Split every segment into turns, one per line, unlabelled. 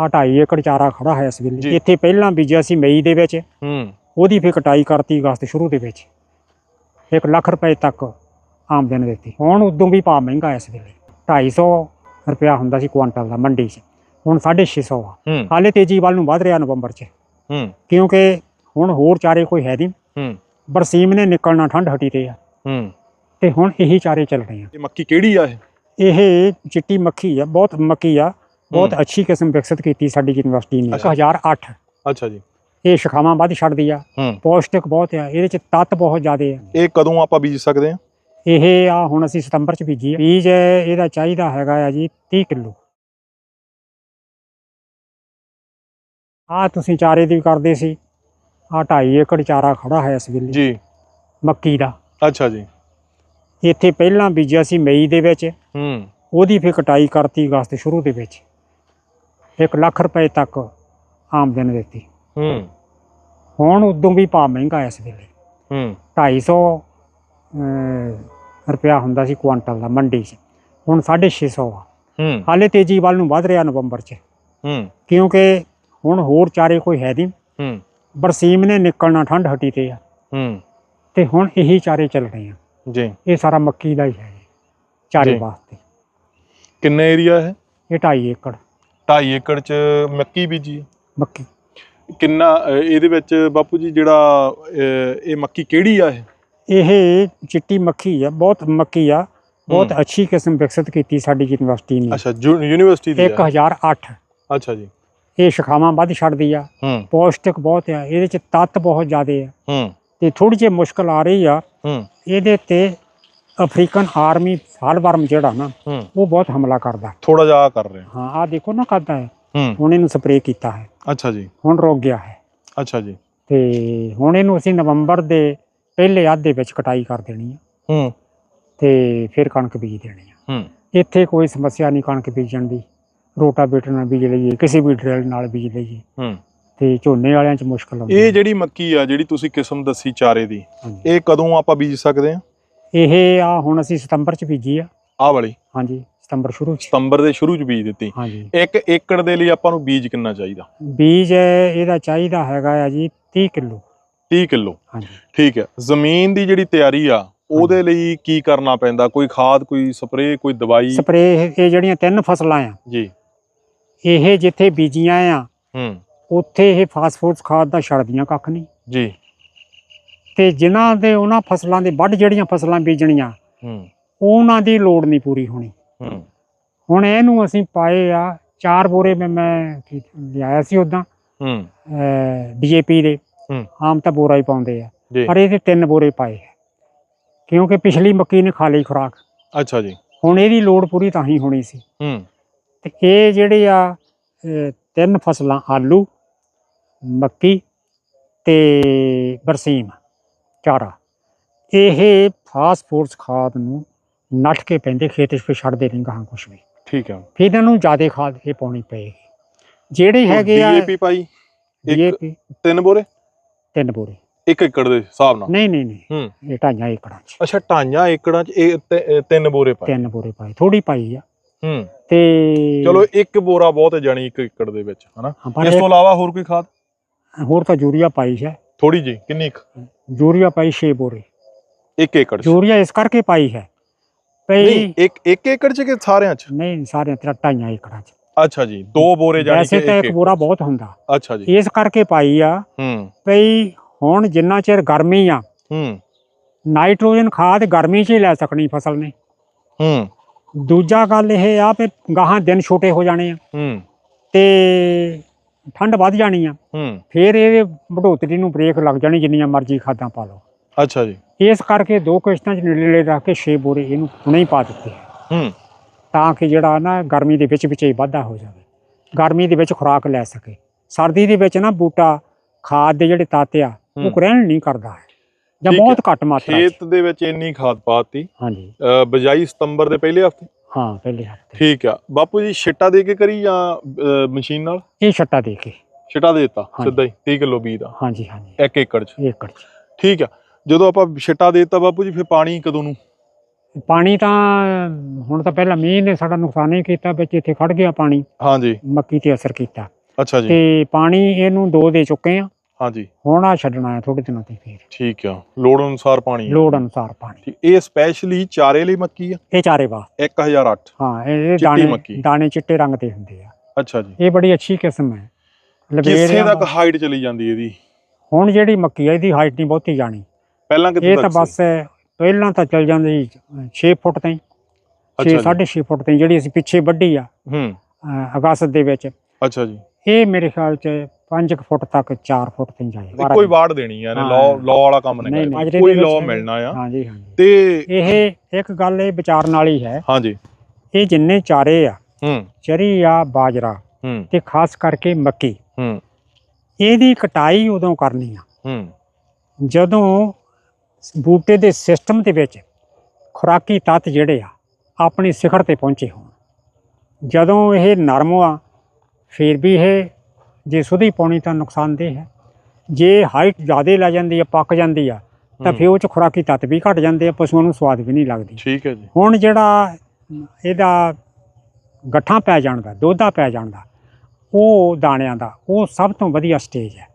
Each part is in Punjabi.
ਆ ਢਾਈ ਏਕੜ ਚਾਰਾ ਖੜਾ ਹੈ ਇਸ। ਵੇਲੇ। ਇੱਥੇ ਪਹਿਲਾਂ ਬੀਜਿਆ ਸੀ ਮਈ ਦੇ ਵਿੱਚ।
ਹੂੰ।
ਉਹਦੀ ਫਿਰ ਕਟਾਈ ਕਰਤੀ ਅਗਸਤ ਸ਼ੁਰੂ ਦੇ ਵਿੱਚ। 1 ਲੱਖ ਰੁਪਏ ਤੱਕ ਆਮਦਨ ਦਿੱਤੀ। ਹੁਣ ਉਦੋਂ ਵੀ ਭਾਅ ਮਹਿੰਗਾ ਇਸ ਵੇਲੇ। 250 ਰੁਪਿਆ ਹੁੰਦਾ ਸੀ ਕੁਆਂਟਲ ਦਾ ਮੰਡੀ 'ਚ। ਹੁਣ 650 ਆ। ਹਾਲੇ ਤੇਜ਼ੀ ਵੱਲ ਨੂੰ ਵੱਧ ਰਿਹਾ ਨਵੰਬਰ 'ਚ।
ਹੂੰ।
ਕਿਉਂਕਿ ਹੁਣ ਹੋਰ ਚਾਰੇ ਕੋਈ ਹੈ ਨਹੀਂ।
ਹੂੰ।
ਬਰਸੀਮ ਨੇ ਨਿਕਲਣਾ ਠੰਡ ਹਟੀ ਤੇ ਆ।
ਹੂੰ।
ਤੇ ਹੁਣ ਇਹੀ ਚਾਰੇ ਚੱਲ ਰਹੇ ਆ।
ਇਹ ਮੱਕੀ ਕਿਹੜੀ ਆ ਇਹ?
ਇਹ ਚਿੱਟੀ ਮੱਖੀ ਆ ਬਹੁਤ ਮੱਕੀ ਆ। ਬਹੁਤ ਅੱਛੀ ਕਿਸਮ ਵਿਕਸਿਤ ਕੀਤੀ ਸਾਡੀ ਯੂਨੀਵਰਸਿਟੀ ਨੇ।
ਅੱਛਾ।
1008
ਅੱਛਾ ਜੀ।
ਇਹ ਸ਼ਿਖਾਵਾਂ ਵੱਧ ਛੱਡਦੀ ਆ। ਪੌਸ਼ਟਿਕ ਬਹੁਤ ਆ। ਇਹਦੇ ਚ ਤੱਤ ਬਹੁਤ ਜ਼ਿਆਦੇ ਆ।
ਇਹ ਕਦੋਂ ਆਪਾਂ ਬੀਜ ਸਕਦੇ ਆ?
ਇਹ ਆ ਹੁਣ ਅਸੀਂ ਸਤੰਬਰ ਚ ਬੀਜੀ ਆ। ਬੀਜ ਇਹਦਾ ਚਾਹੀਦਾ ਹੈਗਾ ਆ ਜੀ 30 ਕਿਲੋ। ਆ ਤੁਸੀਂ ਚਾਰੇ ਦੀ ਕਰਦੇ ਸੀ। ਆ 2.5 ਏਕੜ ਚਾਰਾ ਖੜਾ ਹੈ ਇਸ ਵੇਲੇ।
ਜੀ।
ਮੱਕੀ ਦਾ।
ਅੱਛਾ ਜੀ।
ਇੱਥੇ ਪਹਿਲਾਂ ਬੀਜਿਆ ਸੀ ਮਈ ਦੇ ਵਿੱਚ।
ਹੂੰ।
ਉਹਦੀ ਫਿਰ ਕਟਾਈ ਕਰਤੀ ਅਗਸਤ ਸ਼ੁਰੂ ਦੇ ਵਿੱਚ। 1 ਲੱਖ ਰੁਪਏ ਤੱਕ ਆਮਦਨ ਦਿੱਤੀ।
ਹੂੰ।
ਹੁਣ ਉਦੋਂ ਵੀ ਭਾਅ ਮਹਿੰਗਾ ਇਸ ਵੇਲੇ।
ਹੂੰ।
250 ਅਹ, ਰੁਪਇਆ ਹੁੰਦਾ ਸੀ ਕੁਆਂਟਲ ਦਾ ਮੰਡੀ 'ਚ। ਹੁਣ 650 ਆ।
ਹੂੰ।
ਹਾਲੇ ਤੇਜ਼ੀ ਵੱਲ ਨੂੰ ਵੱਧ ਰਿਹਾ ਨਵੰਬਰ 'ਚ।
ਹੂੰ।
ਕਿਉਂਕਿ ਹੁਣ ਹੋਰ ਚਾਰੇ ਕੋਈ ਹੈ ਨਹੀਂ।
ਹੂੰ।
ਬਰਸੀਮ ਨੇ ਨਿਕਲਣਾ ਠੰਡ ਹਟੀ ਤੇ ਆ।
ਹੂੰ।
ਤੇ ਹੁਣ ਇਹੀ ਚਾਰੇ ਚੱਲ ਰਹੇ ਆ।
ਜੀ।
ਇਹ ਸਾਰਾ ਮੱਕੀ ਦਾ ਹੀ ਹੈ। ਚਾਰੇ। ਵਾਸਤੇ।
ਕਿੰਨੇ ਏਰੀਆ ਇਹ
ਇਹ 2.5 ਏਕੜ।
2.5 ਏਕੜ ਚ ਮੱਕੀ ਬੀਜੀ।
ਮੱਕੀ।
ਕਿੰਨਾ ਇਹਦੇ ਵਿੱਚ ਬਾਪੂ ਜੀ ਜਿਹੜਾ ਇਹ ਮੱਕੀ ਕਿਹੜੀ ਆ ਇਹ?
ਇਹ ਚਿੱਟੀ ਮੱਖੀ ਆ ਬਹੁਤ ਮੱਕੀ ਆ ਬਹੁਤ। ਅੱਛੀ ਕਿਸਮ ਵਿਕਸਿਤ ਕੀਤੀ ਸਾਡੀ ਯੂਨੀਵਰਸਿਟੀ ਨੇ।
ਅੱਛਾ ਯੂਨੀਵਰਸਿਟੀ ਦੀ ਆ।
1008
ਅੱਛਾ ਜੀ।
ਇਹ ਸ਼ਿਖਾਵਾਂ ਵੱਧ ਛੱਡਦੀ ਆ।
ਹੂੰ।
ਪੌਸ਼ਟਿਕ ਬਹੁਤ ਆ ਇਹਦੇ ਚ ਤੱਤ ਬਹੁਤ ਜ਼ਿਆਦੇ ਆ।
ਹੂੰ।
ਤੇ ਥੋੜੀ ਜਿਹੀ ਮੁਸ਼ਕਲ ਆ ਰਹੀ ਆ।
ਹੂੰ।
ਇਹਦੇ ਤੇ ਅਫਰੀਕਨ ਆਰਮੀ ਫਾਲਵਰਮ ਜਿਹੜਾ ਨਾ
ਹੂੰ।
ਉਹ ਬਹੁਤ ਹਮਲਾ ਕਰਦਾ।
ਥੋੜਾ ਜਿਹਾ ਆਹ ਕਰ ਰਹੇ।
ਹਾਂ ਆ ਦੇਖੋ ਨਾ ਕਰਦਾ ਹੈ।
ਹੂੰ।
ਹੁਣ ਇਹਨੂੰ ਸਪਰੇਅ ਕੀਤਾ ਹੈ।
ਅੱਛਾ ਜੀ।
ਹੁਣ ਰੁਕ ਗਿਆ ਹੈ।
ਅੱਛਾ ਜੀ।
ਤੇ ਹੁਣ ਇਹਨੂੰ ਅਸੀਂ ਨਵੰਬਰ ਦੇ ਪਹਿਲੇ ਅੱਧ ਵਿੱਚ ਕਟਾਈ ਕਰ ਦੇਣੀ ਆ
ਹੂੰ।
ਤੇ ਫਿਰ ਕਣਕ ਬੀਜ ਦੇਣੀ ਆ
ਹੂੰ।
ਇੱਥੇ ਕੋਈ ਸਮੱਸਿਆ ਨਹੀਂ ਕਣਕ ਬੀਜਣ ਦੀ। ਰੋਟਾਵੇਟਰ ਨਾਲ ਬੀਜ ਲਈਏ ਕਿਸੇ ਵੀ ਡਰਿਲ ਨਾਲ ਬੀਜ ਲਈਏ।
ਹੂੰ।
ਤੇ ਝੋਨੇ ਵਾਲਿਆਂ 'ਚ ਮੁਸ਼ਕਲ ਆਉਂਦੀ
ਇਹ
ਹੈ।
ਜਿਹੜੀ ਮੱਕੀ ਆ ਜਿਹੜੀ ਤੁਸੀਂ ਕਿਸਮ ਦੱਸੀ ਚਾਰੇ ਦੀ
ਹਾਂਜੀ।
ਇਹ ਕਦੋਂ ਆਪਾਂ ਬੀਜ ਸਕਦੇ ਆ
ਇਹ ਆ ਹੁਣ ਅਸੀਂ ਸਤੰਬਰ 'ਚ ਬੀਜੀ ਆ।
ਆਹ ਵਾਲੀ?
ਹਾਂਜੀ ਸਤੰਬਰ ਸ਼ੁਰੂ 'ਚ।
ਸਤੰਬਰ ਦੇ ਸ਼ੁਰੂ ਚ ਬੀਜ ਦਿੱਤੀ।
ਹਾਂਜੀ।
ਇੱਕ ਏਕੜ ਦੇ ਲਈ ਆਪਾਂ ਨੂੰ ਬੀਜ ਕਿੰਨਾ ਚਾਹੀਦਾ?
ਬੀਜ ਇਹਦਾ ਚਾਹੀਦਾ ਹੈਗਾ ਆ ਜੀ 30 ਕਿਲੋ।
30 ਕਿਲੋ।
ਹਾਂਜੀ।
ਠੀਕ ਹੈ। ਜ਼ਮੀਨ ਦੀ ਜਿਹੜੀ ਤਿਆਰੀ ਆ ਉਹਦੇ ਲਈ ਕੀ ਕਰਨਾ ਪੈਂਦਾ? ਕੋਈ ਖਾਦ ਕੋਈ ਸਪਰੇਅ ਕੋਈ ਦਵਾਈ?
ਸਪਰੇਅ ਇਹ ਜਿਹੜੀਆਂ ਤਿੰਨ ਫਸਲਾਂ ਆ।
ਜੀ।
ਇਹ ਜਿੱਥੇ ਬੀਜੀਆਂ ਆ
ਹੂੰ।
ਉੱਥੇ ਇਹ ਫਾਸਫੋਰਸ ਖਾਦ ਦਾ ਛੱਡਦੀਆਂ ਕੱਖ ਨਹੀਂ।
ਜੀ।
ਤੇ ਜਿਨ੍ਹਾਂ ਦੇ ਉਹਨਾਂ ਫਸਲਾਂ ਦੇ ਵੱਢ ਜਿਹੜੀਆਂ ਫਸਲਾਂ ਬੀਜਣੀਆਂ
ਹੂੰ।
ਉਹਨਾਂ ਦੀ ਲੋੜ ਨਹੀਂ ਪੂਰੀ ਹੋਣੀ।
ਹੂੰ।
ਹੁਣ ਇਹਨੂੰ ਅਸੀਂ ਪਾਏ ਆ ਚਾਰ ਬੋਰੇ ਮੈਂ ਮੈਂ ਲਿਆਇਆ ਸੀ ਉਦਾਂ
ਹੂੰ।
ਡੀਏਪੀ ਦੇ।
ਹੂੰ।
ਆਮ ਤਾਂ ਬੋਰਾ ਹੀ ਪਾਉਂਦੇ ਆ। ਪਰ ਇਹਦੇ ਤਿੰਨ ਬੋਰੇ ਪਾਏ ਕਿਉਂਕਿ ਪਿਛਲੀ ਮੱਕੀ ਨੇ ਖਾ ਲਈ ਖੁਰਾਕ।
ਅੱਛਾ ਜੀ।
ਹੁਣ ਇਹਦੀ ਲੋੜ ਪੂਰੀ ਤਾਂ ਹੀ ਹੋਣੀ ਸੀ।
ਹੂੰ।
ਤੇ ਇਹ ਜਿਹੜੇ ਆ ਤਿੰਨ ਫਸਲਾਂ ਆਲੂ ਮੱਕੀ ਤੇ ਬਰਸੀਮ। ਚਾਰਾ। ਇਹ ਫਾਸਫੋਰਸ ਖਾਦ ਨੂੰ ਨੱਠ ਕੇ ਪੈਂਦੇ ਖੇਤ 'ਚ ਫਿਰ ਛੱਡਦੇ ਨਹੀਂ ਗਾਹਾਂ ਕੁਛ ਵੀ।
ਠੀਕ ਹੈ
ਫਿਰ ਇਹਨਾਂ ਨੂੰ ਜ਼ਿਆਦਾ ਖਾਦ ਇਹ ਪਾਉਣੀ ਪਏਗੀ। ਜਿਹੜੇ ਹੈਗੇ ਆ
ਡੀਏਪੀ ਪਾਈ ਇੱਕ ਤਿੰਨ ਬੋਰੇ?
ਤਿੰਨ ਬੋਰੇ।
ਇੱਕ ਏਕੜ ਦੇ ਹਿਸਾਬ ਨਾਲ?
ਨਹੀਂ ਨਹੀਂ ਨਹੀਂ।
ਹੂੰ।
ਇਹ ਢਾਈਆਂ ਏਕੜਾਂ 'ਚ।
ਅੱਛਾ ਢਾਈਆਂ ਏਕੜਾਂ ਚ ਇਹ ਤੇ- ਇਹ ਤਿੰਨ ਬੋਰੇ ਪਾਏ।
ਤਿੰਨ ਬੋਰੇ ਪਾਏ ਥੋੜੀ ਪਾਈ ਆ।
ਹੂੰ।
ਤੇ
ਚਲੋ ਇੱਕ ਬੋਰਾ ਬਹੁਤ ਹੈ ਜਾਣੀ ਇੱਕ ਏਕੜ ਦੇ ਵਿੱਚ ਹਨਾ?
ਹਾਂ, ਪਰ
ਇਸ ਤੋਂ ਇਲਾਵਾ ਹੋਰ ਕੋਈ ਖਾਦ?
ਹੋਰ ਤਾਂ ਯੂਰੀਆ ਪਾਈ ਹੈ।
ਥੋੜੀ ਜੀ ਕਿੰਨੀ ਕੁ?
ਯੂਰੀਆ ਪਾਈ 6 ਬੋਰੇ।
ਇੱਕ ਏਕੜ ਚ?
ਇਸ ਕਰਕੇ ਪਾਈ ਹੈ।
ਨਹੀਂ
ਪਈ
ਇੱਕ ਇੱਕ ਏਕੜ ਚ ਕਿ ਸਾਰਿਆਂ ਚ?
ਨਹੀਂ ਸਾਰਿਆਂ ਤੇਰਾ ਢਾਈਆਂ ਏਕੜਾਂ 'ਚ।
ਅੱਛਾ ਜੀ ਦੋ ਬੋਰੇ ਜਾਣੀ ਕਿ
ਵੈਸੇ ਤਾਂ
ਇੱਕ
ਇੱਕ ਬੋਰਾ ਬਹੁਤ ਹੁੰਦਾ।
ਅੱਛਾ ਜੀ।
ਇਸ ਕਰਕੇ ਪਾਈ ਆ।
ਹੂੰ।
ਪਈ ਹੁਣ ਜਿੰਨਾ ਚਿਰ ਗਰਮੀ ਆ
ਹੂੰ।
ਨਾਈਟ੍ਰੋਜਨ ਖਾਦ ਗਰਮੀ 'ਚ ਹੀ ਲੈ ਸਕਣੀ ਫਸਲ ਨੇ।
ਹੂੰ।
ਦੂਜਾ ਗੱਲ ਇਹ ਆ ਵੀ ਗਾਹਾਂ ਦਿਨ ਛੋਟੇ ਹੋ ਜਾਣੇ ਆ।
ਹੂੰ।
ਤੇ ਠੰਡ ਵੱਧ ਜਾਣੀ ਆ।
ਹੂੰ।
ਫਿਰ ਇਹ ਵਢੋਤਰੀ ਨੂੰ ਬ੍ਰੇਕ ਲੱਗ ਜਾਣੀ ਜਿੰਨੀਆਂ ਮਰਜ਼ੀ ਖਾਦਾਂ ਪਾ ਲਓ।
ਅੱਛਾ ਜੀ।
ਇਸ ਕਰਕੇ ਦੋ ਕਿਸ਼ਤਾਂ 'ਚ ਨੇੜੇ ਰੱਖ ਕੇ 6 ਬੋਰੇ ਇਹਨੂੰ ਹੁਣੇ ਹੀ ਪਾ ਦਿੱਤੇ।
ਹੂੰ।
ਤਾਂ ਕਿ ਜਿਹੜਾ ਨਾ ਗਰਮੀ ਦੇ ਵਿੱਚ ਵਿੱਚ ਹੀ ਵਾਧਾ ਹੋ ਜਾਵੇ। ਗਰਮੀ ਦੇ ਵਿੱਚ ਖੁਰਾਕ ਲੈ ਸਕੇ। ਸਰਦੀ ਦੇ ਵਿੱਚ ਨਾ ਬੂਟਾ ਖਾਦ ਦੇ ਜਿਹੜੇ ਤੱਤ ਆ ਉਹ। ਗ੍ਰਹਿਣ ਨਹੀਂ ਕਰਦਾ ਹੈ। ਜਾਂ। ਬਹੁਤ ਘੱਟ ਮਾਤਰਾ
ਖੇਤ ਦੇ ਵਿੱਚ ਇੰਨੀ ਖਾਦ ਪਾਤੀ
ਹਾਂਜੀ।
ਬਜਾਈ ਸਤੰਬਰ ਦੇ ਪਹਿਲੇ ਹਫ਼ਤੇ?
ਹਾਂ ਪਹਿਲੇ ਹਫ਼ਤੇ
ਠੀਕ ਆ। ਬਾਪੂ ਜੀ ਛਿੱਟਾ ਦੇ ਕੇ ਕਰੀ ਜਾਂ ਮਸ਼ੀਨ ਨਾਲ?
ਇਹ ਛੱਟਾ ਦੇ ਕੇ।
ਛਿੱਟਾ ਦੇ ਦਿੱਤਾ
ਹਾਂਜੀ।
ਸਿੱਧਾ ਹੀ 30 ਕਿਲੋ ਬੀਜ ਦਾ।
ਹਾਂਜੀ ਹਾਂਜੀ।
ਇੱਕ ਏਕੜ ਚ।
ਏਕੜ 'ਚ।
ਠੀਕ ਆ। ਜਦੋਂ ਆਪਾਂ ਛਿੱਟਾ ਦੇ ਦਿੱਤਾ ਬਾਪੂ ਜੀ ਫਿਰ ਪਾਣੀ ਕਦੋਂ ਨੂੰ?
ਪਾਣੀ ਤਾਂ ਹੁਣ ਤਾਂ ਪਹਿਲਾਂ ਮੀਂਹ ਨੇ ਸਾਡਾ ਨੁਕਸਾਨ ਹੀ ਕੀਤਾ ਵਿੱਚ ਇੱਥੇ ਖੜ ਗਿਆ ਪਾਣੀ।
ਹਾਂਜੀ।
ਮੱਕੀ ਤੇ ਅਸਰ ਕੀਤਾ।
ਅੱਛਾ ਜੀ।
ਤੇ ਪਾਣੀ ਇਹਨੂੰ ਦੋ ਦੇ ਚੁੱਕੇ ਆ।
ਹਾਂਜੀ।
ਹੁਣ ਆ ਛੱਡਣਾ ਹੈ ਥੋੜੇ ਦਿਨਾਂ ਤੇ ਫੇਰ।
ਠੀਕ ਆ। ਲੋੜ ਅਨੁਸਾਰ ਪਾਣੀ।
ਲੋੜ ਅਨੁਸਾਰ ਪਾਣੀ।
ਠੀਕ, ਇਹ ਸਪੈਸ਼ਲੀ ਚਾਰੇ ਲਈ ਮੱਕੀ ਆ?
ਇਹ ਚਾਰੇ ਵਾ
1008
ਹਾਂ ਇਹ
ਚਿੱਟੀ
ਦਾਣੇ
ਮੱਕੀ।
ਦਾਣੇ ਚਿੱਟੇ ਰੰਗ ਦੇ ਹੁੰਦੇ ਆ।
ਅੱਛਾ ਜੀ।
ਇਹ ਬੜੀ ਅੱਛੀ ਕਿਸਮ ਹੈ।
ਕਿਸੇ
ਲਵੇਰਿਆਂ
ਤੱਕ ਹਾਈਟ ਚਲੀ ਜਾਂਦੀ ਇਹਦੀ?
ਹੁਣ ਜਿਹੜੀ ਮੱਕੀ ਆ ਇਹਦੀ ਹਾਈਟ ਨਹੀਂ ਬਹੁਤੀ ਜਾਣੀ।
ਪਹਿਲਾਂ ਕਿੱਥੇ
ਇਹ ਤਾਂ ਬਸ ਪਹਿਲਾਂ ਤਾਂ ਚੱਲ ਜਾਂਦੀ 6 ਫੁੱਟ ਤਾਈਂ। 6
ਅੱਛਾ ਜੀ।
6.5 ਫੁੱਟ ਤਾਈਂ ਜਿਹੜੀ ਅਸੀਂ ਪਿੱਛੇ ਵੱਢੀ ਆ
ਹੂੰ।
ਅਗਸਤ ਦੇ ਵਿੱਚ।
ਅੱਛਾ ਜੀ।
ਇਹ ਮੇਰੇ ਖਿਆਲ ਚ 5 ਫੁੱਟ ਤੱਕ 4 ਫੁੱਟ ਤਾਈਂ ਜਾਏ
ਇੱਕੋ ਹੀ ਵਾੜ ਦੇਣੀ ਆ
ਹਾਂ।
ਲੋ ਲੋ ਵਾਲਾ ਕੰਮ
ਨਹੀਂ,
ਕਰਨਾ। ਕੋਈ
ਦੇ
ਲੋ
ਵਿੱਚ
ਮਿਲਣਾ ਆ।
ਹਾਂਜੀ ਹਾਂਜੀ
ਤੇ
ਇਹ ਇੱਕ ਗੱਲ ਇਹ ਵਿਚਾਰਨ ਵਾਲੀ ਹੈ
ਹਾਂਜੀ।
ਇਹ ਜਿੰਨੇ ਚਾਰੇ ਆ
ਹੂੰ।
ਚਰੀ ਆ ਬਾਜਰਾ
ਹੂੰ।
ਤੇ ਖਾਸ ਕਰਕੇ ਮੱਕੀ।
ਹੂੰ।
ਇਹਦੀ ਕਟਾਈ ਉਦੋਂ ਕਰਨੀ ਆ।
ਹੂੰ।
ਜਦੋਂ ਬੂਟੇ ਦੇ ਸਿਸਟਮ ਦੇ ਵਿੱਚ ਖੁਰਾਕੀ ਤੱਤ ਜਿਹੜੇ ਆ ਆਪਣੀ ਸਿਖਰ ਤੇ ਪਹੁੰਚੇ ਹੋਣ। ਜਦੋਂ ਇਹ ਨਰਮ ਆ ਫਿਰ ਵੀ ਇਹ ਜੇ ਸੁਧੀ ਪਾਉਣੀ ਤਾਂ ਨੁਕਸਾਨਦੇਹ ਹੈ ਜੇ ਹਾਈਟ ਜ਼ਿਆਦਾ ਲੈ ਜਾਂਦੀ ਆ ਪੱਕ ਜਾਂਦੀ ਆ ਤਾਂ
ਹੂੰ।
ਫਿਰ ਉਹ ਚ ਖੁਰਾਕੀ ਤੱਤ ਵੀ ਘਟ ਜਾਂਦੇ ਆ ਪਸ਼ੂਆਂ ਨੂੰ ਸਵਾਦ ਵੀ ਨਹੀਂ ਲੱਗਦੀ
ਠੀਕ ਹੈ ਜੀ
ਹੁਣ ਜਿਹੜਾ ਇਹਦਾ ਗੱਠਾਂ ਪੈ ਜਾਣ ਦਾ ਦੋਧਾ ਪੈ ਜਾਣ ਦਾ ਉਹ ਦਾਣਿਆਂ ਦਾ ਉਹ ਸਭ ਤੋਂ ਵਧੀਆ ਸਟੇਜ ਹੈ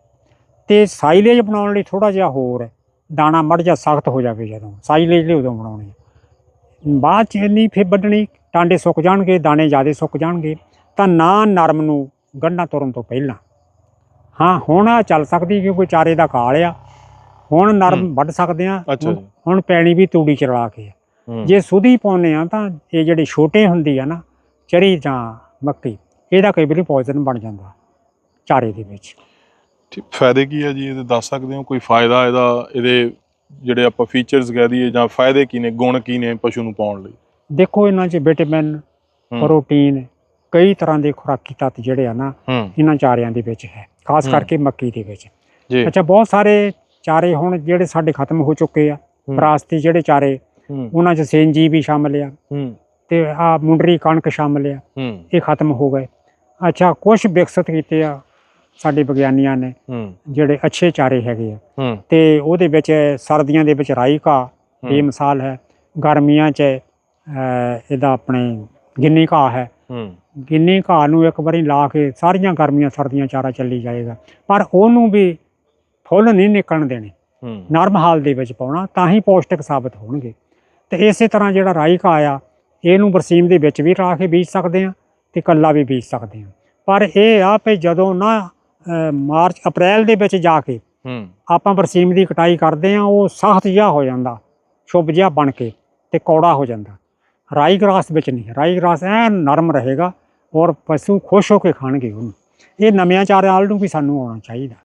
ਤੇ ਸਾਈਲੇਜ ਬਣਾਉਣ ਲਈ ਥੋੜਾ ਜਿਹਾ ਹੋਰ ਹੈ। ਦਾਣਾ ਮੜ ਜਾ ਸਖਤ ਹੋ ਜਾਵੇ ਜਦੋਂ ਸਾਈਲੇਜ ਲਈ ਉਦੋਂ ਬਣਾਉਣੀ ਬਾਅਦ ਚ ਇੰਨੀ ਫਿਰ ਵੱਢਣੀ ਟਾਂਡੇ ਸੁੱਕ ਜਾਣਗੇ ਦਾਣੇ ਜ਼ਿਆਦਾ ਸੁੱਕ ਜਾਣਗੇ ਤਾਂ ਨਾ ਨਰਮ ਨੂੰ ਗੰਢਾਂ ਤੁਰਨ ਤੋਂ ਪਹਿਲਾਂ ਹਾਂ ਹੁਣ ਆ ਚੱਲ ਸਕਦੀ ਕਿਉਂਕਿ ਚਾਰੇ ਦਾ ਕਾਲ ਆ। ਹੁਣ ਨਰਮ। ਵੱਢ ਸਕਦੇ ਆ। ਹੁਣ ਪੈਣੀ ਵੀ ਤੂੜੀ ਚ ਰਲਾ ਕੇ। ਆ। ਜੇ ਸੁਧੀ ਪਾਉਂਦੇ ਆ ਤਾਂ ਇਹ ਜਿਹੜੀ ਛੋਟੇ ਹੁੰਦੀ ਆ ਨਾ ਚਰੀ ਜਾਂ ਮੱਕੀ ਇਹਦਾ ਕਈ ਵਾਰੀ ਪੋਇਜ਼ਨ ਬਣ ਜਾਂਦਾ ਚਾਰੇ ਦੇ ਵਿੱਚ।
ਠੀਕ, ਫਾਇਦੇ ਕੀ ਹੈ ਜੀ? ਇਹਦੇ ਦੱਸ ਸਕਦੇ ਹੋ ਕੋਈ ਫਾਇਦਾ ਇਹਦਾ ਇਹਦੇ ਜਿਹੜੇ ਆਪਾਂ ਫੀਚਰਸ ਕਹਿ ਦਈਏ ਜਾਂ ਫਾਇਦੇ ਕੀ ਨੇ ਗੁਣ ਕੀ ਨੇ ਪਸ਼ੂ ਨੂੰ ਪਾਉਣ ਲਈ?
ਦੇਖੋ ਇਹਨਾਂ 'ਚ ਵਿਟਾਮਿਨ ਪ੍ਰੋਟੀਨ ਕਈ ਤਰ੍ਹਾਂ ਦੇ ਖੁਰਾਕੀ ਤੱਤ ਜਿਹੜੇ ਆ ਨਾ ਇਹਨਾਂ ਚਾਰਿਆਂ ਦੇ ਵਿੱਚ ਹੈ। ਖਾਸ। ਕਰਕੇ ਮੱਕੀ ਦੇ ਵਿੱਚ।
ਜੀ।
ਅੱਛਾ ਬਹੁਤ ਸਾਰੇ ਚਾਰੇ ਹੁਣ ਜਿਹੜੇ ਸਾਡੇ ਖਤਮ ਹੋ ਚੁੱਕੇ ਆ
ਹੂੰ,
ਵਿਰਾਸਤੀ ਜਿਹੜੇ ਚਾਰੇ ਉਹਨਾਂ 'ਚ ਸੇਨਜੀ ਵੀ ਸ਼ਾਮਲ ਆ। ਤੇ ਆ ਮੁੰਡਰੀ ਕਣਕ ਸ਼ਾਮਲ ਆ। ਇਹ ਖਤਮ ਹੋ ਗਏ। ਅੱਛਾ ਕੁਝ ਵਿਕਸਿਤ ਕੀਤੇ ਆ ਸਾਡੇ ਵਿਗਿਆਨੀਆਂ ਨੇ ਜਿਹੜੇ ਅੱਛੇ ਚਾਰੇ ਹੈਗੇ ਆ। ਤੇ ਉਹਦੇ ਵਿੱਚ ਸਰਦੀਆਂ ਦੇ ਵਿੱਚ ਰਾਈ ਘਾਹ ਬੇਮਿਸਾਲ ਹੈ। ਗਰਮੀਆਂ 'ਚ ਇਹਦਾ ਆਪਣੇ ਗਿੰਨੀ ਹੈ।
ਹੂੰ।
ਗਿੰਨੀ ਘਾਹ ਨੂੰ ਇੱਕ ਵਾਰੀ ਲਾ ਕੇ ਸਾਰੀਆਂ ਗਰਮੀਆਂ ਸਰਦੀਆਂ ਚਾਰਾ ਚੱਲੀ ਜਾਏਗਾ। ਪਰ ਉਹਨੂੰ ਵੀ ਫੁੱਲ ਨਹੀਂ ਨਿਕਲਣ ਦੇਣੇ। ਨਰਮ ਹਾਲ ਦੇ ਵਿੱਚ ਪਾਉਣਾ ਤਾਂ ਹੀ ਪੌਸ਼ਟਿਕ ਸਾਬਤ ਹੋਣਗੇ। ਤੇ ਇਸੇ ਤਰ੍ਹਾਂ ਜਿਹੜਾ ਰਾਈ ਘਾਹ ਆ ਇਹਨੂੰ ਬਰਸੀਮ ਦੇ ਵਿੱਚ ਵੀ ਲਾ ਕੇ ਬੀਜ ਸਕਦੇ ਆ ਤੇ ਕੱਲਾ ਵੀ ਬੀਜ ਸਕਦੇ ਆ ਪਰ ਇਹ ਆ ਵੀ ਜਦੋਂ ਨਾ ਮਾਰਚ ਅਪ੍ਰੈਲ ਦੇ ਵਿੱਚ ਜਾ ਕੇ ਆਪਾਂ ਬਰਸੀਮ ਦੀ ਕਟਾਈ ਕਰਦੇ ਆ ਉਹ ਸਖਤ ਜਿਹਾ ਹੋ ਜਾਂਦਾ ਸ਼ੁਭ ਜਿਹਾ ਬਣ ਕੇ ਤੇ ਕੌੜਾ ਹੋ ਜਾਂਦਾ। ਰਾਈ ਗ੍ਰਾਸ ਵਿੱਚ ਨਹੀਂ ਰਾਈ ਗ੍ਰਾਸ ਐਨ ਨਰਮ ਰਹੇਗਾ ਔਰ ਪਸ਼ੂ ਖੁਸ਼ ਹੋ ਕੇ ਖਾਣਗੇ ਉਹਨੂੰ। ਇਹ ਨਵਿਆਂ ਚਾਰਿਆਂ ਵੱਲ ਨੂੰ ਵੀ ਸਾਨੂੰ ਆਉਣਾ ਚਾਹੀਦਾ।